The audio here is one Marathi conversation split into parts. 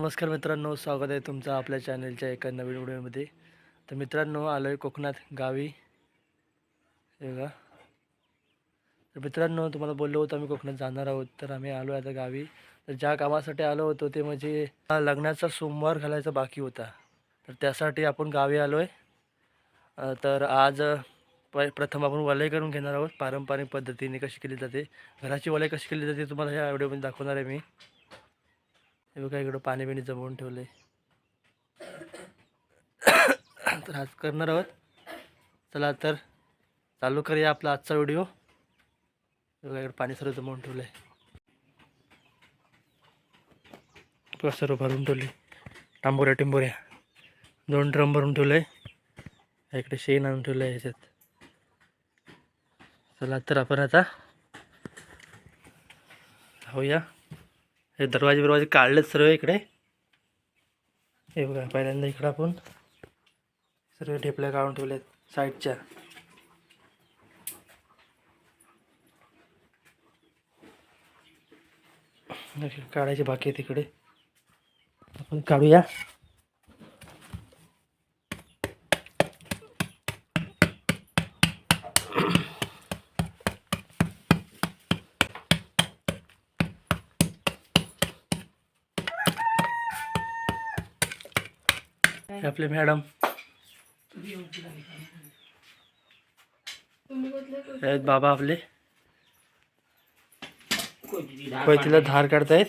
नमस्कार मित्रांनो स्वागत आहे तुमचं आपल्या चॅनलच्या एका नवीन व्हिडिओमध्ये. तर मित्रांनो आलो आहे कोकणात गावी. हे बघा. तर मित्रांनो तुम्हाला बोललो होतो आम्ही कोकणात जाणार आहोत तर आम्ही आलो आहे आता गावी. तर ज्या कामासाठी आलो होतो ते म्हणजे लग्नाचा सोमवार घालायचा बाकी होता. तर त्यासाठी आपण गावी आलो आहे तर आज प प्रथम आपण वलय करून घेणार आहोत. पारंपरिक पद्धतीने कशी केली जाते घराची वलय कशी केली जाते तुम्हाला ह्या व्हिडिओमध्ये दाखवणार आहे मी. हे बघा इकडं पाणी बिणी जमवून ठेवले तर आज करणार आहोत. चला तर चालू करूया आपला आजचा व्हिडिओ. बघा इकडं पाणी सर्व जमवून ठेवलं आहे सर्व भरून ठेवले टांबोऱ्या टिंबोऱ्या. दोन ड्रम भरून ठेवलं आहे इकडे शेण आणून ठेवलं आहे ह्याच्यात. चला तर आपण आता हो या हे दरवाजे बिरवाजे काढलेत सर्व इकडे. हे बघा पहिल्यांदा इकडं आपण सर्व ढेपल्या काढून ठेवल्यात साईडच्या. काढायचे बाकी आहे तिकडे. आपण काढूया. हे आपले मॅडम. आहेत बाबा आपले. कोयतीला धार काढतायत.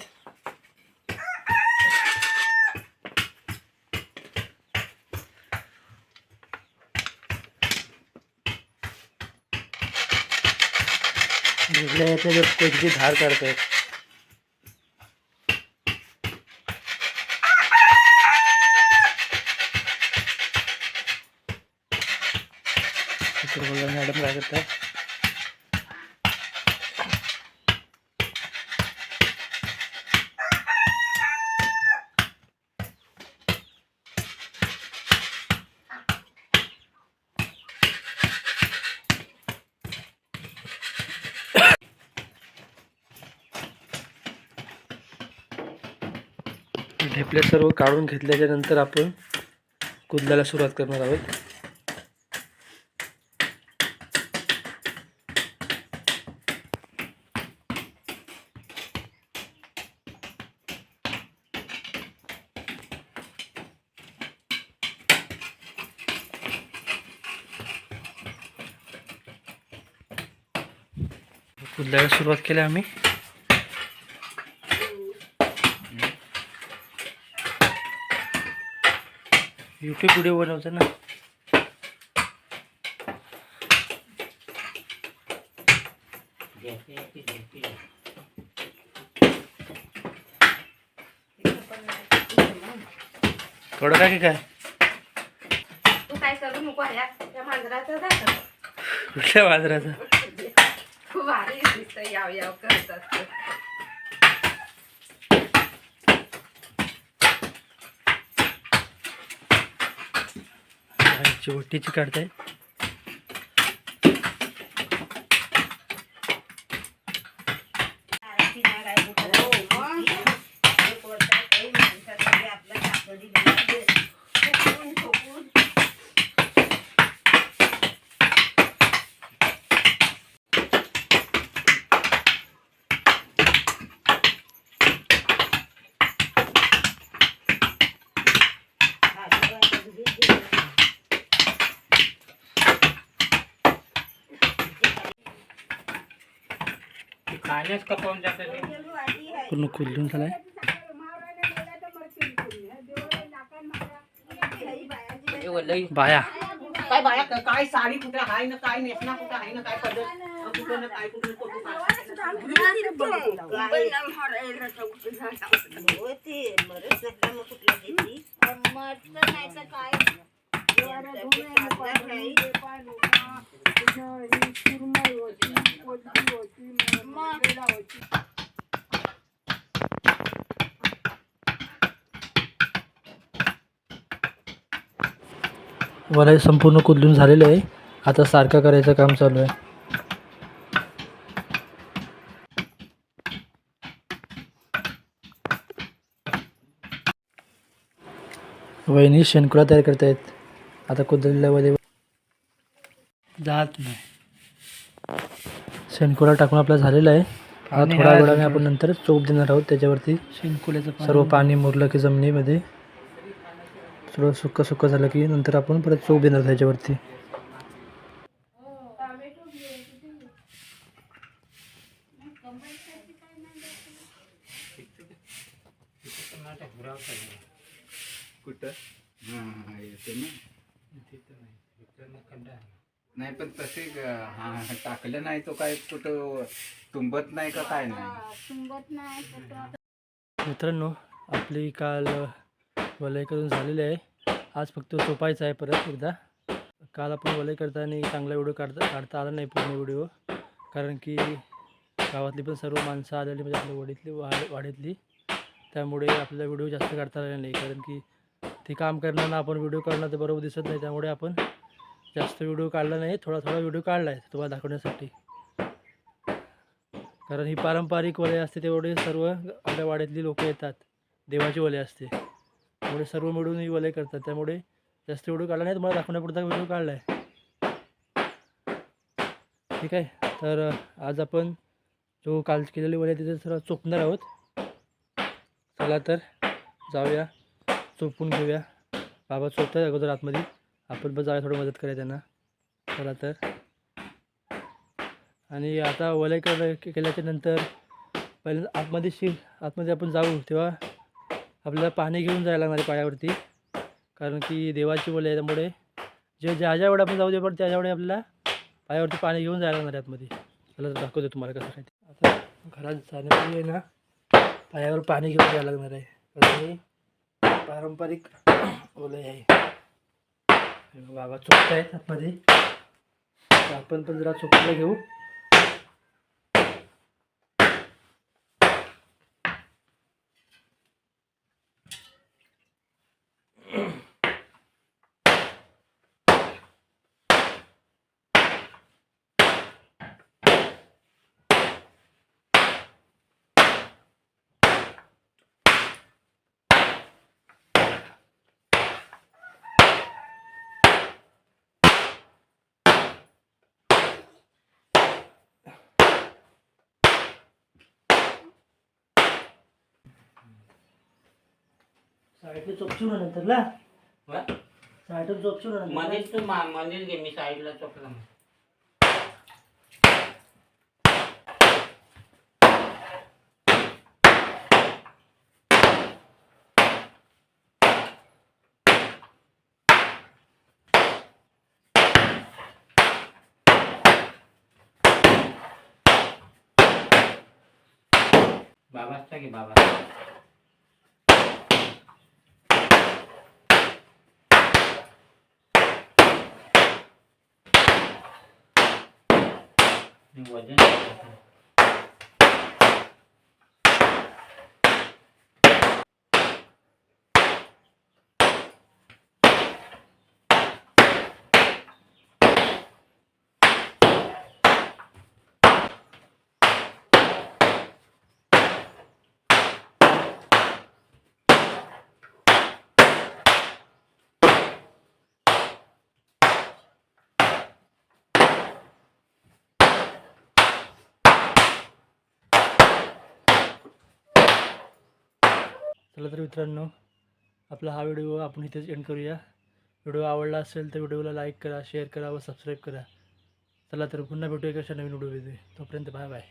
धार काढतायत. इकडे बघा मॅडम ढेपले सर्व काढून घेतल्याच्या नंतर आपण कुदल्याला सुरुवात करणार आहोत. कुदल्याला सुरुवात केली आम्ही. यूट्यूब व्हिडिओ बनवतो ना. थोडं काय की काय? तू काय करू नको कुठल्या बाजाराचं भारी दिसत याव याव करतात ते. चिवटीची काढताय खाण्याच कपावून जाते पूर्ण खुलून झालाय बाया काय बाया काय- काय साडी कुठे आहे ना काय नेसना कुठे आहे ना काय पद्धत कुठं ना काय कुठं कुठं काय. वलय संपूर्ण कुदलून झालेलं आहे. आता सारखं करायचं काम चालू आहे. वहिनी शेणकुळा तयार करतायत. आता कुदरल्यामध्ये जात नाही. शेणकुळा टाकून आपला झालेला आहे. आणि थोड्या हा वेळाने आपण नंतर चोप देणार आहोत. त्याच्यावरती शेणकुल्याचं सर्व पाणी मुरलं की जमिनीमध्ये. थोडं सुक्क सुक्क झालं की नंतर आपण परत चोप देणार त्याच्यावरती. कुठं? हां येते ना. नाही पण तसे हा टाकलं नाही तो काय कुठं तुंबत नाही का काय नाही? मित्रांनो आपली काल वलय करून झालेली आहे. आज फक्त चोपायचं आहे परत एकदा. काल आपण वलय करताना चांगला व्हिडिओ काढता काढता आला नाही पूर्ण व्हिडिओ. कारण की गावातली पण सर्व माणसं आलेली म्हणजे आपल्या वडीतली वाड वाडीतली. त्यामुळे आपल्याला व्हिडिओ जास्त काढता आला नाही. कारण की ते काम करताना आपण व्हिडिओ काढणं ते बरोबर दिसत नाही त्यामुळे आपण जास्त व्हिडिओ काढला नाही थोडा थोडा व्हिडिओ काढला आहे तुम्हाला दाखवण्यासाठी. कारण ही पारंपरिक वलय असते तेवढे सर्व आपल्या वाड्यातली लोक येतात देवाची वलय असते. त्यामुळे सर्व मिळून ही वले करतात त्यामुळे जास्त व्हिडिओ काढला नाही तुम्हाला दाखवण्यापुरता व्हिडिओ काढला आहे ठीक आहे तर आज आपण जो काल केलेली वलय तिथे सर्व चोपणार आहोत. चला तर जाऊया चोपून घेऊया. बाबा चोपतात अगोदर आतमध्ये. आपण पण जाऊया थोडं मदत करूया त्यांना. चला तर. आणि आता वलय केल्याच्यानंतर पहिल्यांदा आतमध्ये शिर आतमध्ये आपण जाऊ तेव्हा आपल्याला पाणी घेऊन जायला लागणार आहे पायावरती. कारण की देवाची वलय आहे त्यामुळे. जे ज्या ज्या आपण जाऊ दे पण त्या वेळी आपल्याला पायावरती पाणी घेऊन जायला लागणार आहे आतमध्ये. चला तर दाखवतो तुम्हाला कसं काय आता घरात जाण्यापूर्वी आहे ना पायावर पाणी घेऊन जायला लागणार आहे. कारण हे पारंपरिक वलय आहे. बाबा चोपत आहेत आतमध्ये आपण पण जरा चोपलं घेऊ. साईडला चोपचू ना नंतर ला. साईडला चोपचू ना नंतर मध्येच तू मा- मध्येच घे मी साईडला चोपला मग. बाबाचा घे बाबा 我真是 चला तर मित्रांनो आपला हा व्हिडिओ आपण इथेच एंड करूया. व्हिडिओ आवडला असेल तर व्हिडिओला लाईक करा शेअर करा व सबस्क्राईब करा. चला तर पुन्हा भेटूया कशा नवीन व्हिडिओमध्ये तोपर्यंत बाय बाय